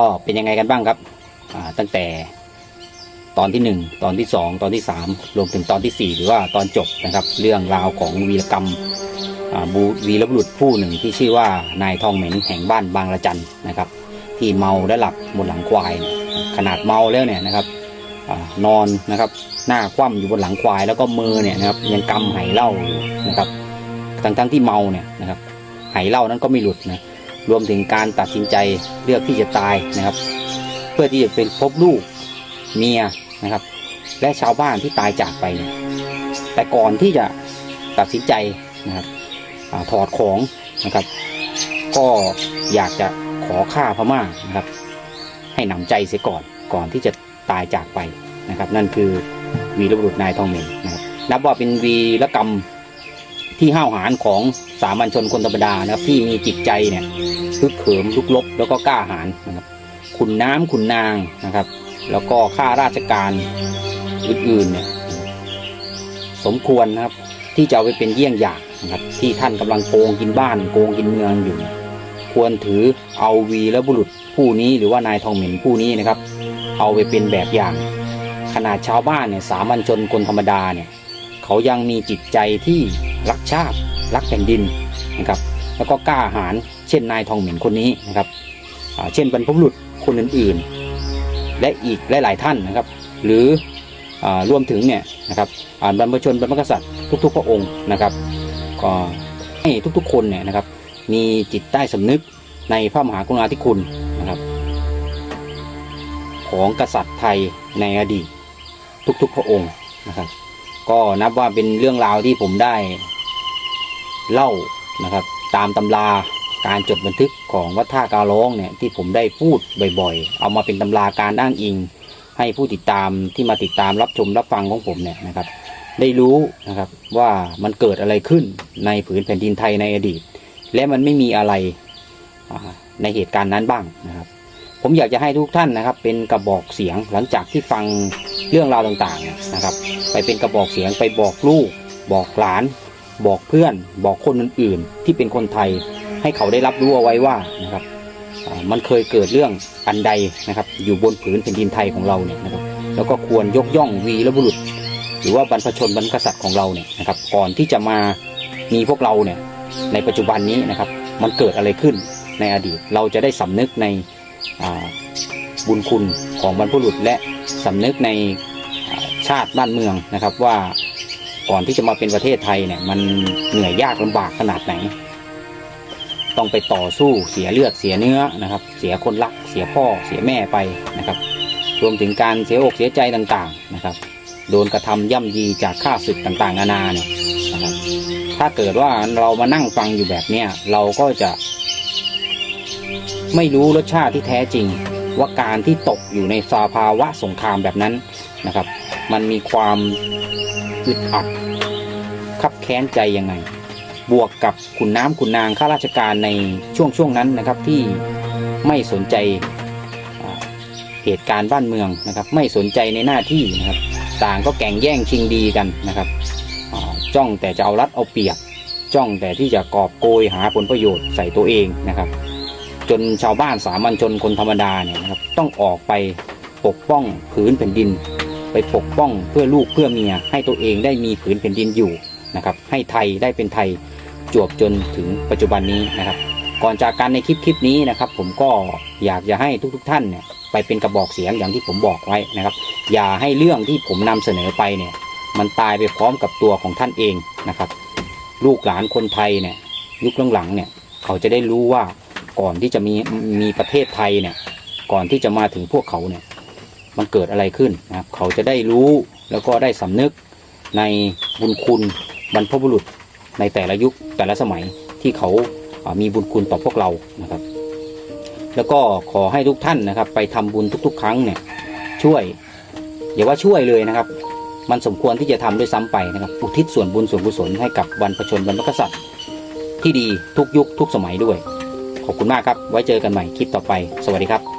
ก็เป็นยังไงกันบ้างครับตั้งแต่ตอนที่หนึ่งตอนที่สองตอนที่สามรวมถึงตอนที่สี่หรือว่าตอนจบนะครับ เรื่องราวของวีรกรรมบูวีรบุรุษผู้หนึ่งที่ชื่อว่านายทองเหม็นแห่งบ้านบางระจันนะครับ ที่เมาและหลับบนหลังควาย ขนาดเมาแล้วเนี่ยนะครับอนอนนะครับหน้าคว่ำอยู่บนหลังควายแล้วก็มือเนี่ยนะครับยังกำไหเหล้าอยู่นะครับทั้งทั้งๆที่เมาเนี่ยนะครับไหเหล้านั้นก็ไม่หลุดนะ รวมถึงการตัดสินใจเลือกที่จะตายนะครับ เพื่อที่จะเป็นพบลูกเมียนะครับ และชาวบ้านที่ตายจากไปเนี่ยแต่ก่อนที่จะตัดสินใจนะครับอถอดของนะครับ ก็อยากจะขอฆ่าพม่านะครับ ให้นำใจเสียก่อนก่อนที่จะตายจากไปนะครับ นั่นคือวีรบุรุษนายทองเหม็นนะครับนับว่าเป็นวีรกรรม ที่ห้าวหาญของสามัญชนคนธรรมดานะครับ ที่มีจิตใจเนี่ยฮึกเหิมลุกลบแล้วก็กล้าหาญนะครับขุนน้ำขุนนางนะครับ แล้วก็ข้าราชการอื่นๆเนี่ยสมควรนะครับ ที่จะเอาไปเป็นเยี่ยงอย่างนะครับ ที่ท่านกำลังโกงกินบ้านโกงกินเมืองอยู่ ควรถือเอาวีและบุรุษผู้นี้หรือว่านายทองเหม็นผู้นี้นะครับ เอาไปเป็นแบบอย่าง ขนาดชาวบ้านเนี่ยสามัญชนคนธรรมดาเนี่ย เขายังมีจิตใจที่ รักชาติ รักแผ่นดินนะครับแล้วก็กล้าหาญเช่นนายทองเหม็นคนนี้นะครับเช่นบรรพบุรุษคนอื่นๆ และอีกหลายๆท่านนะครับ หรืออรวมถึงเนี่ยนะครับบรรพชนบรรพกษัตริย์ทุกๆ พระองค์นะครับก็ให้ทุกๆ คนเนี่ยนะครับมีจิตใต้สำนึกในพระมหากรุณาธิคุณนะครับ ของกษัตริย์ไทยในอดีตทุกๆ พระองค์นะครับ ก็นับว่าเป็นเรื่องราวที่ผมได้เล่านะครับ ตามตำราการจดบันทึกของวัดท่าการ้องเนี่ยที่ผมได้พูดบ่อยๆ เอามาเป็นตำราการอ้างอิง ให้ผู้ติดตามที่มาติดตามรับชมรับฟังของผมเนี่ยนะครับ ได้รู้นะครับว่ามันเกิดอะไรขึ้นในผืนแผ่นดินไทยในอดีต และมันไม่มีอะไรในเหตุการณ์นั้นบ้างนะครับ ผมอยากจะให้ทุกท่านนะครับ เป็นกระบอกเสียงหลังจากที่ฟังเรื่องราวต่างๆนะครับ ไปเป็นกระบอกเสียงไปบอกลูก บอกหลาน บอกเพื่อน บอกคนอื่นๆ ที่เป็นคนไทยให้เขาได้รับรู้เอาไว้ว่านะครับมันเคยเกิดเรื่องอันใดนะครับ อยู่บนผืนแผ่นดินไทยของเราเนี่ยนะครับ แล้วก็ควรยกย่องวีรบุรุษ หรือว่าบรรพชนบรรพกษัตริย์ของเราเนี่ยนะครับ ก่อนที่จะมามีพวกเราเนี่ยในปัจจุบันนี้นะครับ มันเกิดอะไรขึ้นในอดีต เราจะได้สำนึกใน บุญคุณของบรรพบุรุษและสำนึกในชาติบ้านเมืองนะครับว่าก่อนที่จะมาเป็นประเทศไทยเนี่ยมันเหนื่อยยากลำบากขนาดไหน ต้องไปต่อสู้เสียเลือดเสียเนื้อนะครับ เสียคนรักเสียพ่อเสียแม่ไปนะครับ รวมถึงการเสียอกเสียใจต่างๆนะครับ โดนกระทำย่ำยีจากข้าศึกต่างๆนานาเนี่ยนะครับถ้าเกิดว่าเรามานั่งฟังอยู่แบบเนี้ยเราก็จะ ไม่รู้รสชาติที่แท้จริง ว่าการที่ตกอยู่ในสภาวะสงครามแบบนั้นนะครับ มันมีความอึดอัดคับแค้นใจยังไง บวกกับขุนน้ำขุนนางข้าราชการในช่วงช่วงนั้นนะครับที่ไม่สนใจเหตุการณ์บ้านเมืองนะครับ ไม่สนใจในหน้าที่นะครับ ต่างก็แข่งแย่งชิงดีกันนะครับจ้องแต่จะเอารัดเอาเปรียบ จ้องแต่ที่จะกอบโกยหาผลประโยชน์ใส่ตัวเองนะครับ จนชาวบ้านสามัญชนคนธรรมดาเนี่ยนะครับต้องออกไปปกป้องผืนแผ่นดิน ไปปกป้องเพื่อลูกเพื่อเมีย ให้ตัวเองได้มีผืนแผ่นดินอยู่นะครับให้ไทยได้เป็นไทยจวบจนถึงปัจจุบันนี้นะครับ ก่อนจากการในคลิปคลิปนี้นะครับ ผมก็อยากจะให้ทุกๆทท่านเนี่ยไปเป็นกระบอกเสียงอย่างที่ผมบอกไว้นะครับ อย่าให้เรื่องที่ผมนำเสนอไปเนี่ยมันตายไปพร้อมกับตัวของท่านเองนะครับ ลูกหลานคนไทยเนี่ยยุคหลังๆเนี่ยเขาจะได้รู้ว่า ก่อนที่จะมีมีประเทศไทยเนี่ย ก่อนที่จะมาถึงพวกเขาเนี่ย มันเกิดอะไรขึ้นนะครับ เขาจะได้รู้แล้วก็ได้สำนึกในบุญคุณบรรพบุรุษในแต่ละยุคแต่ละสมัยที่เขามีบุญคุณต่อพวกเรานะครับ แล้วก็ขอให้ทุกท่านนะครับ ไปทำบุญทุก ๆ ครั้งเนี่ย ช่วย อย่าว่าช่วยเลยนะครับ มันสมควรที่จะทำด้วยซ้ำไปนะครับ อุทิศส่วนบุญส่วนกุศลให้กับบรรพชนบรรพกษัตริย์ที่ดีทุกยุคทุกสมัยด้วย ขอบคุณมากครับ ไว้เจอกันใหม่คลิปต่อไป สวัสดีครับ